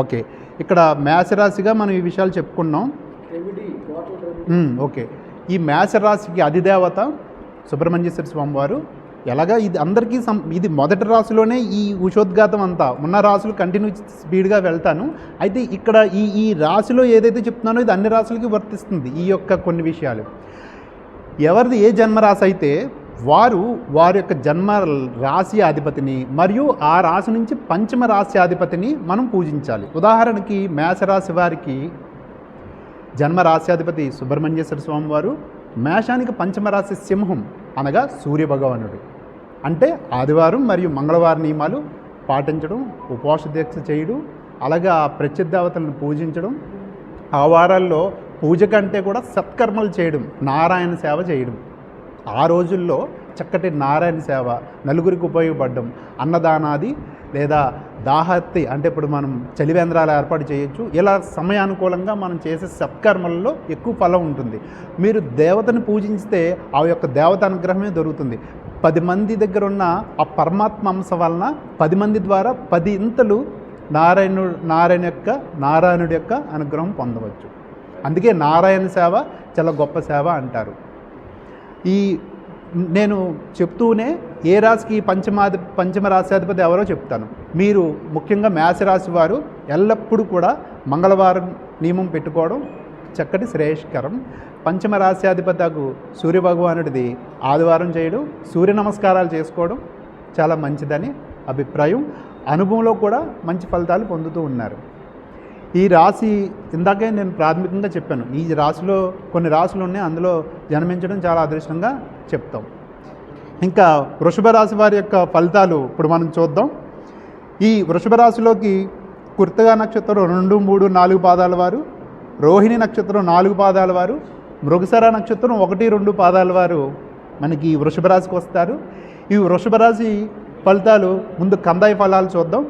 Okay. ఇక్కడ మేషరాశిగా మనం ఈ విషయాలు చెప్పుకున్నాం. ఓకే. ఈ మేషరాశికి అధిదేవత సుబ్రహ్మణ్యేశ్వర స్వామి వారు ఎలాగా ఇది అందరికీ సం ఇది మొదటి రాశిలోనే ఈ ఉషోద్ఘాతం అంతా. ఉన్న రాశులు కంటిన్యూ స్పీడ్గా వెళ్తాను. అయితే ఇక్కడ ఈ ఈ రాశిలో ఏదైతే చెప్తున్నానో ఇది అన్ని రాశులకి వర్తిస్తుంది ఈ యొక్క కొన్ని విషయాలు. ఎవరిది ఏ జన్మరాశి అయితే వారు వారి యొక్క జన్మ రాశి అధిపతిని మరియు ఆ రాశి నుంచి పంచమ రాశి అధిపతిని మనం పూజించాలి. ఉదాహరణకి మేషరాశి వారికి జన్మ రాశ్యాధిపతి సుబ్రహ్మణ్యేశ్వర స్వామి వారు మేషానికి పంచమరాశి సింహం అనగా సూర్యభగవానుడు అంటే ఆదివారం మరియు మంగళవారం నియమాలు పాటించడం ఉపవాస దీక్ష చేయడం అలాగే ఆ ప్రత్యుదేవతలను పూజించడం ఆ వారాల్లో పూజ కంటే కూడా సత్కర్మలు చేయడం నారాయణ సేవ చేయడం. ఆ రోజుల్లో చక్కటి నారాయణ సేవ నలుగురికి ఉపయోగపడడం అన్నదానాది లేదా దాహత్తి అంటే ఇప్పుడు మనం చలివేంద్రాలు ఏర్పాటు చేయొచ్చు. ఇలా సమయానుకూలంగా మనం చేసే సత్కర్మల్లో ఎక్కువ ఫలం ఉంటుంది. మీరు దేవతను పూజించితే ఆ యొక్క దేవత అనుగ్రహమే దొరుకుతుంది. పది మంది దగ్గర ఉన్న ఆ పరమాత్మ అంశ వలన పది మంది ద్వారా పది ఇంతలు నారాయణుడు నారాయణ యొక్క నారాయణుడి యొక్క అనుగ్రహం పొందవచ్చు. అందుకే నారాయణ సేవ చాలా గొప్ప సేవ అంటారు. ఈ నేను చెప్తూనే ఏ రాశికి పంచమాధి పంచమ రాశాధిపతి ఎవరో చెప్తాను. మీరు ముఖ్యంగా మేషరాశి వారు ఎల్లప్పుడూ కూడా మంగళవారం నియమం పెట్టుకోవడం చక్కటి శ్రేయస్కరం. పంచమ రాశ్యాధిపతకు సూర్యభగవానుడిది ఆదివారం చేయడం సూర్య నమస్కారాలు చేసుకోవడం చాలా మంచిదని అభిప్రాయం. అనుభవంలో కూడా మంచి ఫలితాలు పొందుతూ ఉన్నారు. ఈ రాశి ఇందాకే నేను ప్రాథమికంగా చెప్పాను. ఈ రాశిలో కొన్ని రాశులు ఉన్నాయి. అందులో జన్మించడం చాలా అదృష్టంగా చెప్తాం. ఇంకా వృషభ రాశి వారి యొక్క ఫలితాలు ఇప్పుడు మనం చూద్దాం. ఈ వృషభ రాశిలోకి కుర్తగా నక్షత్రం రెండు మూడు నాలుగు పాదాల వారు రోహిణి నక్షత్రం నాలుగు పాదాల వారు మృగసర నక్షత్రం ఒకటి రెండు పాదాల వారు మనకి ఈ వృషభ రాశికి వస్తారు. ఈ వృషభ రాశి ఫలితాలు ముందు కందాయి ఫలాలు చూద్దాం.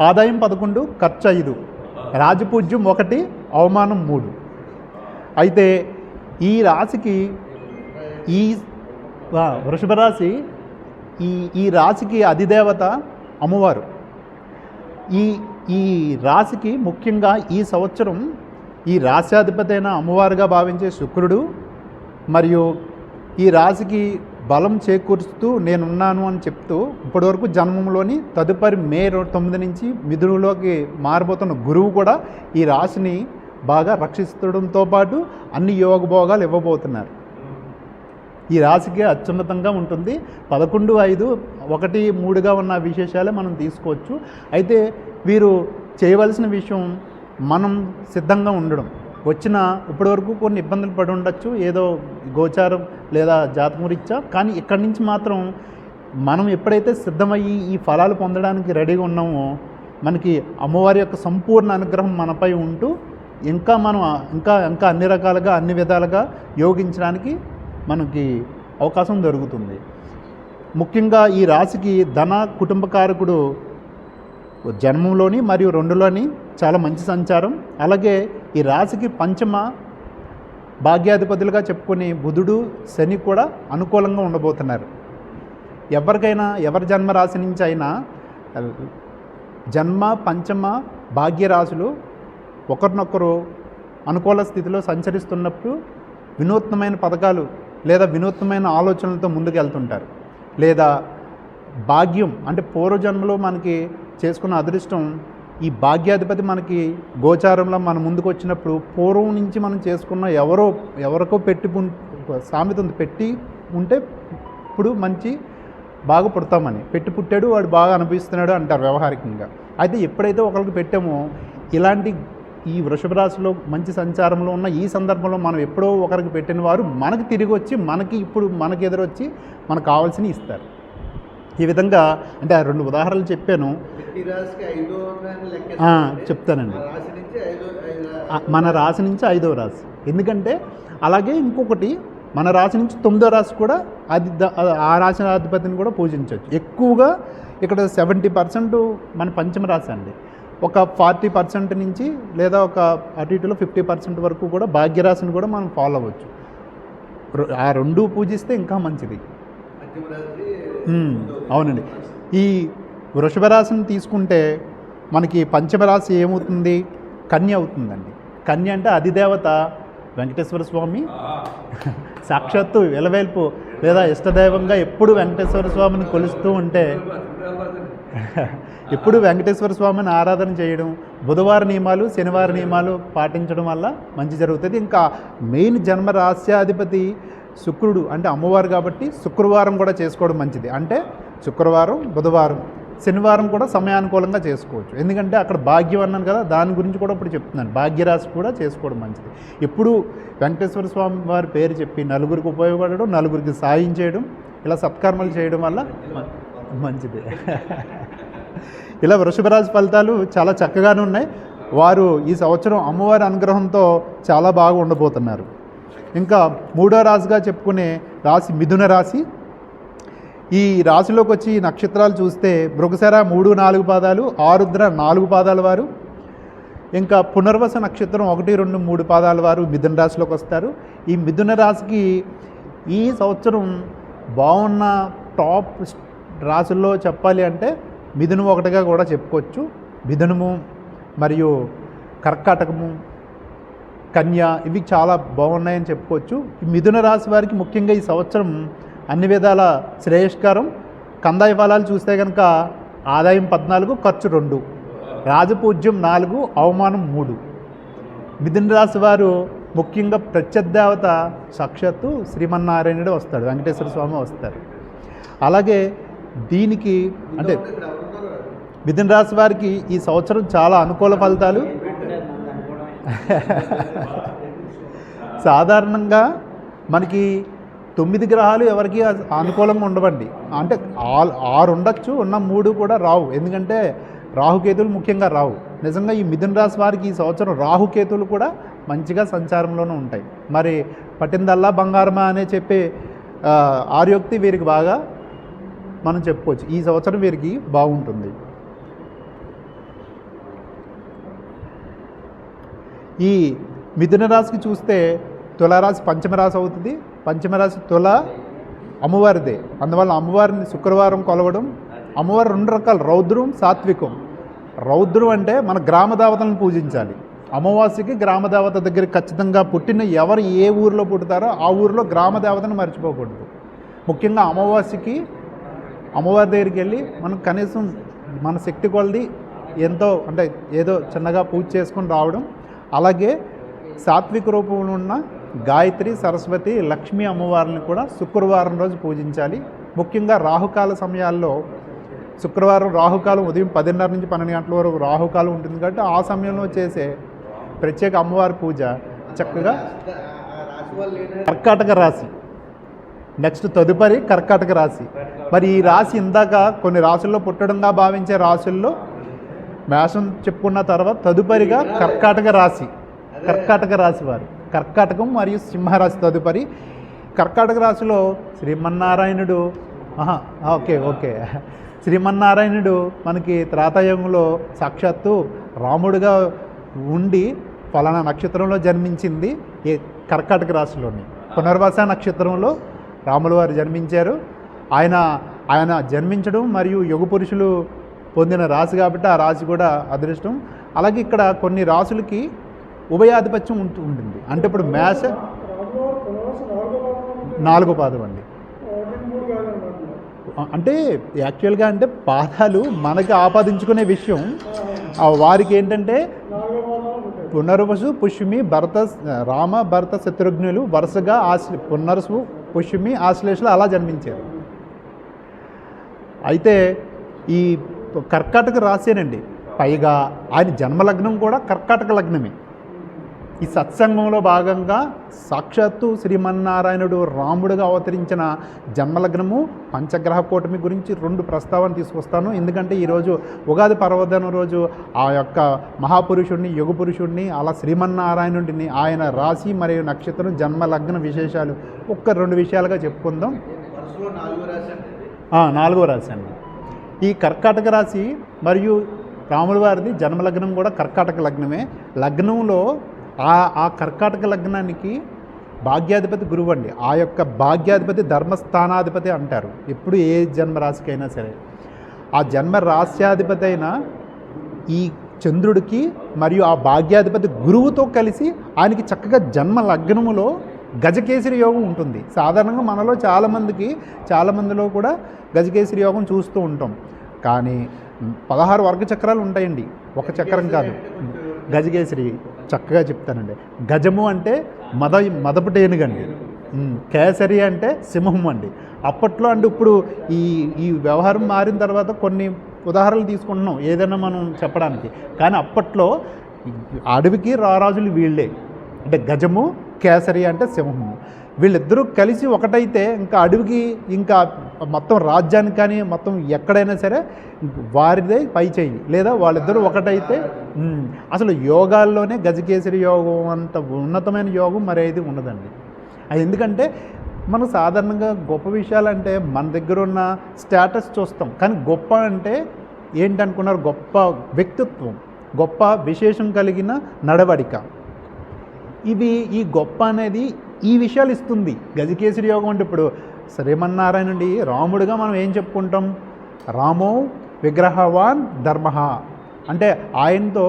ఆదాయం పదకొండు ఖర్చు ఐదు. రాజపూజ్యం ఒకటి అవమానం మూడు. అయితే ఈ రాశికి ఈ వృషభ రాశి ఈ ఈ రాశికి అధిదేవత అమ్మవారు. ఈ ఈ రాశికి ముఖ్యంగా ఈ సంవత్సరం ఈ రాశ్యాధిపతి అయిన అమ్మవారుగా భావించే శుక్రుడు మరియు ఈ రాశికి బలం చేకూరుస్తూ నేనున్నాను అని చెప్తూ ఇప్పటివరకు జన్మంలోని తదుపరి మే తొమ్మిది నుంచి మిథునులోకి మారిపోతున్న గురువు కూడా ఈ రాశిని బాగా రక్షిస్తడంతో పాటు అన్ని యోగభోగాలు ఇవ్వబోతున్నారు. ఈ రాశికి అత్యున్నతంగా ఉంటుంది. పదకొండు ఐదు ఒకటి మూడుగా ఉన్న విశేషాలే మనం తీసుకోవచ్చు. అయితే వీరు చేయవలసిన విషయం మనం సిద్ధంగా ఉండడం. వచ్చిన ఇప్పటివరకు కొన్ని ఇబ్బందులు పడి ఉండొచ్చు ఏదో గోచారం లేదా జాతకం రీత్యా కానీ ఇక్కడి నుంచి మాత్రం మనం ఎప్పుడైతే సిద్ధమయ్యి ఈ ఫలాలు పొందడానికి రెడీగా ఉన్నామో మనకి అమ్మవారి యొక్క సంపూర్ణ అనుగ్రహం మనపై ఉంటూ ఇంకా మనం ఇంకా ఇంకా అన్ని రకాలుగా అన్ని విధాలుగా యోగించడానికి మనకి అవకాశం దొరుకుతుంది. ముఖ్యంగా ఈ రాశికి ధన కుటుంబకారకుడు జన్మంలోని మరియు రెండులోని చాలా మంచి సంచారం. అలాగే ఈ రాశికి పంచమ భాగ్యాధిపతులుగా చెప్పుకొని బుధుడు శని కూడా అనుకూలంగా ఉండబోతున్నారు. ఎవరికైనా ఎవరి జన్మ రాశి నుంచి అయినా జన్మ పంచమ భాగ్యరాశులు ఒకరినొకరు అనుకూల స్థితిలో సంచరిస్తున్నప్పుడు వినూత్నమైన పథకాలు లేదా వినూత్నమైన ఆలోచనలతో ముందుకు వెళ్తుంటారు లేదా భాగ్యం అంటే పూర్వజన్మలో మనకి చేసుకున్న అదృష్టం ఈ భాగ్యాధిపతి మనకి గోచారంలో మన ముందుకు వచ్చినప్పుడు పూర్వం నుంచి మనం చేసుకున్న ఎవరో ఎవరికో పెట్టి సామెత ఉంది. పెట్టి ఉంటే ఇప్పుడు మంచి బాగా పుడతామని. పెట్టి పుట్టాడు వాడు బాగా అనిపిస్తున్నాడు అంటారు వ్యవహారికంగా. అయితే ఎప్పుడైతే ఒకరికి పెట్టామో ఇలాంటి ఈ వృషభ రాశిలో మంచి సంచారంలో ఉన్న ఈ సందర్భంలో మనం ఎప్పుడో ఒకరికి పెట్టిన వారు మనకి తిరిగి వచ్చి మనకి ఇప్పుడు మనకి ఎదురొచ్చి మనకు కావాల్సినవి ఇస్తారు. ఈ విధంగా అంటే ఆ రెండు ఉదాహరణలు చెప్పాను. చెప్తానండి. రాశి నుంచి ఐదో మన రాశి నుంచి ఐదవ రాశి. ఎందుకంటే అలాగే ఇంకొకటి మన రాశి నుంచి తొమ్మిదో రాశి కూడా అది ఆ రాశి అధిపతిని కూడా పూజించవచ్చు. ఎక్కువగా ఇక్కడ సెవెంటీ పర్సెంట్ మన పంచమ రాశి అండి. ఒక ఫార్టీ పర్సెంట్ నుంచి లేదా ఒక అటు ఇటులో ఫిఫ్టీ పర్సెంట్ వరకు కూడా భాగ్యరాశిని కూడా మనం ఫాలో అవ్వచ్చు. ఆ రెండు పూజిస్తే ఇంకా మంచిది. అవునండి. ఈ వృషభ రాశిని తీసుకుంటే మనకి పంచమ రాశి ఏమవుతుంది? కన్య అవుతుందండి. కన్య అంటే అధిదేవత వెంకటేశ్వర స్వామి. సాక్షాత్తు వెలవేల్పు లేదా ఇష్టదైవంగా ఎప్పుడు వెంకటేశ్వర స్వామిని కొలుస్తూ ఉంటే ఎప్పుడు వెంకటేశ్వర స్వామిని ఆరాధన చేయడం బుధవార నియమాలు శనివార నియమాలు పాటించడం వల్ల మంచి జరుగుతుంది. ఇంకా మెయిన్ జన్మ రాస్యాధిపతి శుక్రుడు అంటే అమ్మవారు కాబట్టి శుక్రవారం కూడా చేసుకోవడం మంచిది. అంటే శుక్రవారం బుధవారం శనివారం కూడా సమయానుకూలంగా చేసుకోవచ్చు. ఎందుకంటే అక్కడ భాగ్యం అన్నాను కదా దాని గురించి కూడా ఇప్పుడు చెప్తున్నాను. భాగ్యరాశి కూడా చేసుకోవడం మంచిది. ఎప్పుడు వెంకటేశ్వర స్వామి వారి పేరు చెప్పి నలుగురికి ఉపయోగపడడం నలుగురికి సాయం చేయడం ఇలా సత్కర్మలు చేయడం వల్ల మంచిది. ఇలా వృషభరాశి ఫలితాలు చాలా చక్కగానే ఉన్నాయి. వారు ఈ సంవత్సరం అమ్మవారి అనుగ్రహంతో చాలా బాగా ఉండబోతున్నారు. ఇంకా మూడో రాశిగా చెప్పుకునే రాశి మిథున రాశి. ఈ రాశిలోకి వచ్చి నక్షత్రాలు చూస్తే మృగశర మూడు నాలుగు పాదాలు ఆరుద్ర నాలుగు పాదాల వారు. ఇంకా పునర్వస నక్షత్రం ఒకటి రెండు మూడు పాదాల వారు మిథున రాశిలోకి వస్తారు. ఈ మిథున రాశికి ఈ సంవత్సరం బాగున్న టాప్ రాశుల్లో చెప్పాలి అంటే మిథునం ఒకటిగా కూడా చెప్పుకోవచ్చు. మిథునము మరియు కర్కాటకము కన్య ఇవి చాలా బాగున్నాయని చెప్పుకోవచ్చు. మిథున రాశి వారికి ముఖ్యంగా ఈ సంవత్సరం అన్ని విధాల శ్రేయస్కరం. కందాయ ఫలాలు చూస్తే కనుక ఆదాయం పద్నాలుగు ఖర్చు రెండు. రాజపూజ్యం నాలుగు అవమానం మూడు. మిథున రాశి వారు ముఖ్యంగా ప్రత్యర్థేవత సాక్షాత్తు శ్రీమన్నారాయణుడు వస్తాడు వెంకటేశ్వర స్వామి వస్తారు. అలాగే దీనికి అంటే మిథున రాశి వారికి ఈ సంవత్సరం చాలా అనుకూల ఫలితాలు. సాధారణంగా మనకి తొమ్మిది గ్రహాలు ఎవరికి అనుకూలంగా ఉండవండి. అంటే ఆల్ ఆరు ఉండొచ్చు ఉన్న మూడు కూడా రావు. ఎందుకంటే రాహుకేతులు ముఖ్యంగా రావు. నిజంగా ఈ మిథున రాశి వారికి ఈ సంవత్సరం రాహుకేతులు కూడా మంచిగా సంచారంలోనే ఉంటాయి. మరి పట్టిందల్లా బంగారమా అనే చెప్పే ఆర్యోక్తి వీరికి బాగా మనం చెప్పుకోవచ్చు. ఈ సంవత్సరం వీరికి బాగుంటుంది. ఈ మిథున రాశికి చూస్తే తులారాశి పంచమరాశి అవుతుంది. పంచమరాశి తుల అమ్మవారిదే. అందువల్ల అమ్మవారిని శుక్రవారం కొలవడం అమ్మవారు రెండు రకాలు రౌద్రం సాత్వికం. రౌద్రం అంటే మన గ్రామ దేవతలను పూజించాలి. అమావాస్యకి గ్రామ దేవత దగ్గర ఖచ్చితంగా పుట్టిన ఎవరు ఏ ఊరిలో పుడతారో ఆ ఊరిలో గ్రామ దేవతను మర్చిపోకూడదు. ముఖ్యంగా అమావాస్యకి అమ్మవారి దగ్గరికి వెళ్ళి మనం కనీసం మన శక్తి కొలది ఎంతో అంటే ఏదో చిన్నగా పూజ చేసుకొని రావడం అలాగే సాత్విక రూపంలో ఉన్న గాయత్రి సరస్వతి లక్ష్మీ అమ్మవారిని కూడా శుక్రవారం రోజు పూజించాలి. ముఖ్యంగా రాహుకాల సమయాల్లో శుక్రవారం రాహుకాలం ఉదయం పదిన్నర నుంచి పన్నెండు గంటల వరకు రాహుకాలం ఉంటుంది కాబట్టి ఆ సమయంలో చేసే ప్రత్యేక అమ్మవారి పూజ చక్కగా కర్కాటక రాశి. నెక్స్ట్ తదుపరి కర్కాటక రాశి. మరి ఈ రాశి ఇందాక కొన్ని రాశుల్లో పుట్టడంగా భావించే రాశుల్లో మేషం చెప్పుకున్న తర్వాత తదుపరిగా కర్కాటక రాశి. కర్కాటక రాశి వారు. కర్కాటకం మరియు సింహరాశి తదుపరి. కర్కాటక రాశిలో శ్రీమన్నారాయణుడు ఓకే ఓకే. శ్రీమన్నారాయణుడు మనకి త్రాతాయుగంలో సాక్షాత్తు రాముడుగా ఉండి ఫలానా నక్షత్రంలో జన్మించింది ఈ కర్కాటక రాశిలోని. పునర్వస నక్షత్రంలో రాముల వారు జన్మించారు. ఆయన ఆయన జన్మించడం మరియు యుగ పురుషులు పొందిన రాశి కాబట్టి ఆ రాశి కూడా అదృష్టం. అలాగే ఇక్కడ కొన్ని రాసులకి ఉభయాధిపత్యం ఉంటూ ఉంటుంది. అంటే ఇప్పుడు మేష నాలుగో పాదం అండి. అంటే యాక్చువల్గా అంటే పాదాలు మనకి ఆపాదించుకునే విషయం. వారికి ఏంటంటే పునర్వసు పుష్మి భరత రామ భరత శత్రుఘ్నులు వరుసగా ఆశ్లే పునర్సు పుష్మి ఆశ్లేషలు అలా జన్మించారు. అయితే ఈ కర్కాటక రాసేనండి పైగా ఆయన జన్మలగ్నం కూడా కర్కాటక లగ్నమే. ఈ సత్సంగంలో భాగంగా సాక్షాత్తు శ్రీమన్నారాయణుడు రాముడుగా అవతరించిన జన్మలగ్నము పంచగ్రహ కూటమి గురించి రెండు ప్రస్తావన తీసుకొస్తాను. ఎందుకంటే ఈరోజు ఉగాది పర్వదినం రోజు ఆ యొక్క మహాపురుషుడిని యుగ పురుషుడిని అలా శ్రీమన్నారాయణుడిని ఆయన రాశి మరియు నక్షత్రం జన్మలగ్న విశేషాలు ఒక్క రెండు విషయాలుగా చెప్పుకుందాం. నాలుగో రాశి అండి. ఈ కర్కాటక రాశి మరియు రాముల వారిది జన్మలగ్నం కూడా కర్కాటక లగ్నమే. లగ్నంలో ఆ ఆ కర్కాటక లగ్నానికి భాగ్యాధిపతి గురువు అండి. ఆ యొక్క భాగ్యాధిపతి ధర్మస్థానాధిపతి అంటారు. ఎప్పుడు ఏ జన్మ రాశికైనా సరే. ఆ జన్మ రాశ్యాధిపతి అయిన ఈ చంద్రుడికి మరియు ఆ భాగ్యాధిపతి గురువుతో కలిసి ఆయనకి చక్కగా జన్మ లగ్నములో గజకేసరి యోగం ఉంటుంది. సాధారణంగా మనలో చాలామందికి చాలామందిలో కూడా గజకేసరి యోగం చూస్తూ ఉంటాం. కానీ పదహారు వర్గ చక్రాలు ఉంటాయండి. ఒక చక్రం కాదు. గజకేసరి చక్కగా చెప్తానండి. గజము అంటే మద మదపుటేనుగండి కేసరి అంటే సింహం అండి. అప్పట్లో అంటే ఇప్పుడు ఈ ఈ వ్యవహారం మారిన తర్వాత కొన్ని ఉదాహరణలు తీసుకుంటున్నాం. ఏదైనా మనం చెప్పడానికి. కానీ అప్పట్లో అడవికి రారాజులు వీళ్ళే. అంటే గజము కేసరి అంటే సింహము వీళ్ళిద్దరూ కలిసి ఒకటైతే ఇంకా అడవికి ఇంకా మొత్తం రాజ్యానికి కానీ మొత్తం ఎక్కడైనా సరే వారిదే పై చేయి. లేదా వాళ్ళిద్దరూ ఒకటైతే అసలు యోగాల్లోనే గజకేసరి యోగం అంత ఉన్నతమైన యోగం మరేది ఉండదండి. అది ఎందుకంటే మనం సాధారణంగా గొప్ప విషయాలంటే మన దగ్గర ఉన్న స్టేటస్ చూస్తాం. కానీ గొప్ప అంటే ఏంటనుకున్నారు? గొప్ప వ్యక్తిత్వం గొప్ప విశేషం కలిగిన నడవడిక. ఇవి ఈ గొప్ప అనేది ఈ విషయాలు ఇస్తుంది. గజకేసరి యోగం అంటే ఇప్పుడు శ్రీమన్నారాయణుడి రాముడిగా మనం ఏం చెప్పుకుంటాం? రామో విగ్రహవాన్ ధర్మ అంటే ఆయనతో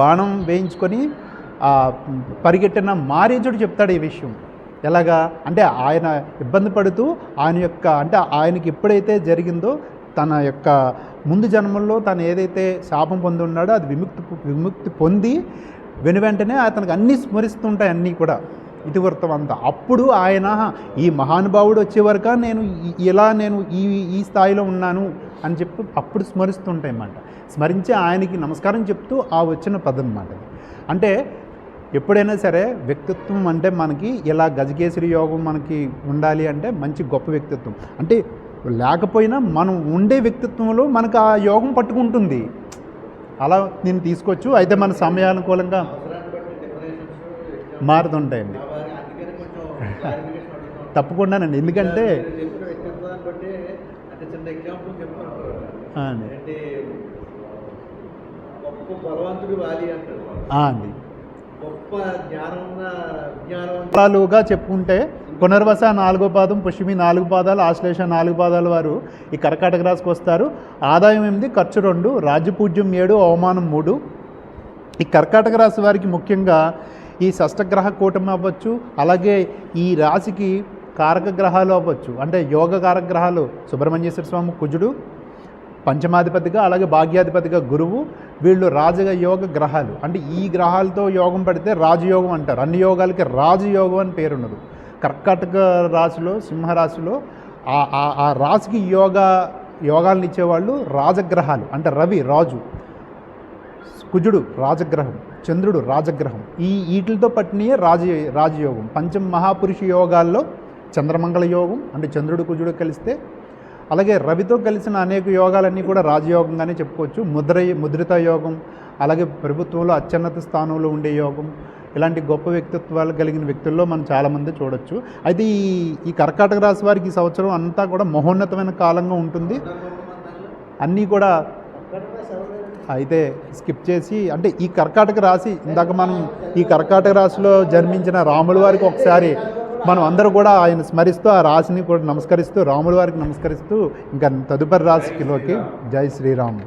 బాణం వేయించుకొని పరిగెట్టిన మారీచుడు చెప్తాడు ఈ విషయం. ఎలాగా? అంటే ఆయన ఇబ్బంది పడుతూ ఆయన యొక్క అంటే ఆయనకి ఎప్పుడైతే జరిగిందో తన యొక్క ముందు జన్మల్లో తను ఏదైతే శాపం పొంది ఉన్నాడో అది విముక్తి విముక్తి పొంది వెను వెంటనే అతనికి అన్నీ స్మరిస్తుంటాయి అన్నీ కూడా. ఇతివృత్తం అంతా. అప్పుడు ఆయన ఈ మహానుభావుడు వచ్చేవరక నేను ఇలా నేను ఈ ఈ స్థాయిలో ఉన్నాను అని చెప్పి అప్పుడు స్మరిస్తుంటాయి అన్నమాట. స్మరించి ఆయనకి నమస్కారం చెప్తూ ఆ వచ్చిన పదం అన్నమాట అంటే ఎప్పుడైనా సరే వ్యక్తిత్వం అంటే మనకి ఇలా గజకేసరి యోగం మనకి ఉండాలి అంటే మంచి గొప్ప వ్యక్తిత్వం. అంటే లేకపోయినా మనం ఉండే వ్యక్తిత్వంలో మనకు ఆ యోగం పట్టుకుంటుంది. అలా నేను తీసుకోవచ్చు. అయితే మన సమయానుకూలంగా మారుతుంటాయండి. తప్పకుండానండి. ఎందుకంటే అండి. అండి. గొప్ప చెప్పుకుంటే పునర్వస నాలుగో పాదం పుష్మి నాలుగు పాదాలు ఆశ్లేష నాలుగు పాదాల వారు ఈ కర్కాటక రాశికి వస్తారు. ఆదాయం ఎనిమిది ఖర్చు రెండు. రాజపూజ్యం ఏడు. అవమానం మూడు. ఈ కర్కాటక రాశి వారికి ముఖ్యంగా ఈ షష్టగ్రహ కూటమి అవ్వచ్చు. అలాగే ఈ రాశికి కారక గ్రహాలు అవ్వచ్చు. అంటే యోగ కారక గ్రహాలు. సుబ్రహ్మణ్యేశ్వర స్వామి కుజుడు పంచమాధిపతిగా అలాగే భాగ్యాధిపతిగా గురువు. వీళ్ళు రాజగ యోగ గ్రహాలు. అంటే ఈ గ్రహాలతో యోగం పడితే రాజయోగం అంటారు. అన్ని యోగాలకి రాజయోగం అని పేరున్నది. కర్కాటక రాశిలో సింహరాశిలో ఆ ఆ- రాశికి యోగా యోగాలను ఇచ్చేవాళ్ళు రాజగ్రహాలు అంటే రవి రాజు కుజుడు రాజగ్రహం చంద్రుడు రాజగ్రహం. ఈ వీటితో పట్టినయే రాజ రాజయోగం. పంచమ మహాపురుష యోగాల్లో చంద్రమంగళ యోగం అంటే చంద్రుడు కుజుడు కలిస్తే అలాగే రవితో కలిసిన అనేక యోగాలన్నీ కూడా రాజయోగంగానే చెప్పుకోవచ్చు. ముద్ర ముద్రిత యోగం అలాగే ప్రభుత్వంలో అత్యున్నత స్థానంలో ఉండే యోగం ఇలాంటి గొప్ప వ్యక్తిత్వాలు కలిగిన వ్యక్తుల్లో మనం చాలామంది చూడొచ్చు. అయితే ఈ ఈ కర్కాటక రాశి వారికి ఈ సంవత్సరం అంతా కూడా మహోన్నతమైన కాలంగా ఉంటుంది. అన్నీ కూడా అయితే స్కిప్ చేసి అంటే ఈ కర్కాటక రాశి ఇందాక మనం ఈ కర్కాటక రాశిలో జన్మించిన రాముల వారికి ఒకసారి మనం అందరూ కూడా ఆయన స్మరిస్తూ ఆ రాశిని కూడా నమస్కరిస్తూ రాముల వారికి నమస్కరిస్తూ ఇంకా తదుపరి రాశిలోకి జై శ్రీరామ్.